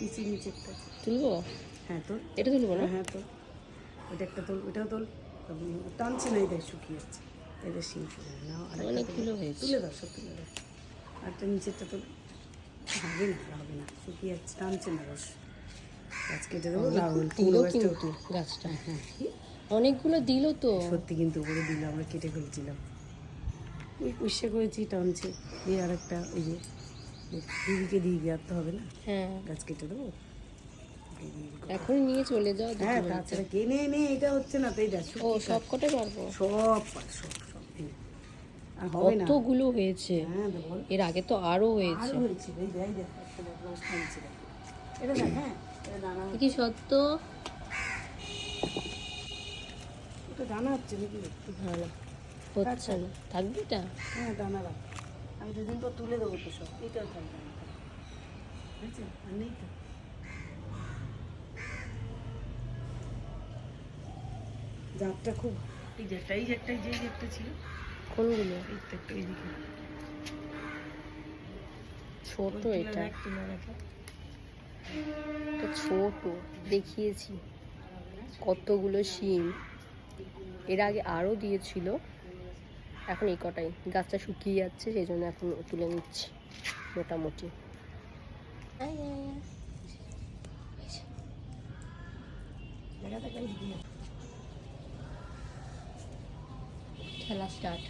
নিচে নিচে একটা তুলবো? হ্যাঁ তোর এটা তুলবো না? হ্যাঁ তোর একটা তোল ওইটাও তোল। তখন টানছে না এদের শুকিয়ে যাচ্ছে। এদের শিং শুকিয়ে না আরেকটা অনেকগুলো তোল। হয়েছে। তুলে দাও সব তুলে দাও। আরেকটা নিচেরটা তোল। হবে না হবে না। শুকিয়ে যাচ্ছে টানছে না রস গাছ কেটে দেবো দিল গাছটা কিন্তু গাছটা। হ্যাঁ অনেকগুলো দিল তো। সত্যি কিন্তু উপরে দিল আমরা কেটে ফেলছিলাম। ওই পুষে করেছি টানছে। দিয়ে আরেকটা ওই যে দিদিকে দিয়ে গিয়ে হবে না? হ্যাঁ। গাছ কেটে দেবো। এখন নিয়ে চলে যাও হ্যাঁ তাছাড়া কে নে এটা হচ্ছে না তাই দেখ ও সব কটাই পারব? সব পার, সব সব হবে না। কতগুলো হয়েছে? হ্যাঁ এর আগে তো আরও হয়েছে। এটা হ্যাঁ কি সত্য? দানা হচ্ছে নাকি? ভালো। হচ্ছে না। থাকবে এটা? হ্যাঁ দানা রাখ। আমি দুদিন পর তুলে দেবো তো সব। এটাও থাক দানা থাক হয়েছে? আর নেই তো? জাতটা খুব এই একটা এই এই যে একটা ছিল। কোনগুলো? এই তো একটা এইদিকে ছোট এটা। এটা ছোট দেখিয়েছি। কতগুলো শিম এর আগে আরও দিয়েছিল। এখন এই কটাই গাছটা শুকিয়ে যাচ্ছে সেই জন্য এখন তুলে নিচ্ছি মোটামুটি। খেলা স্টার্ট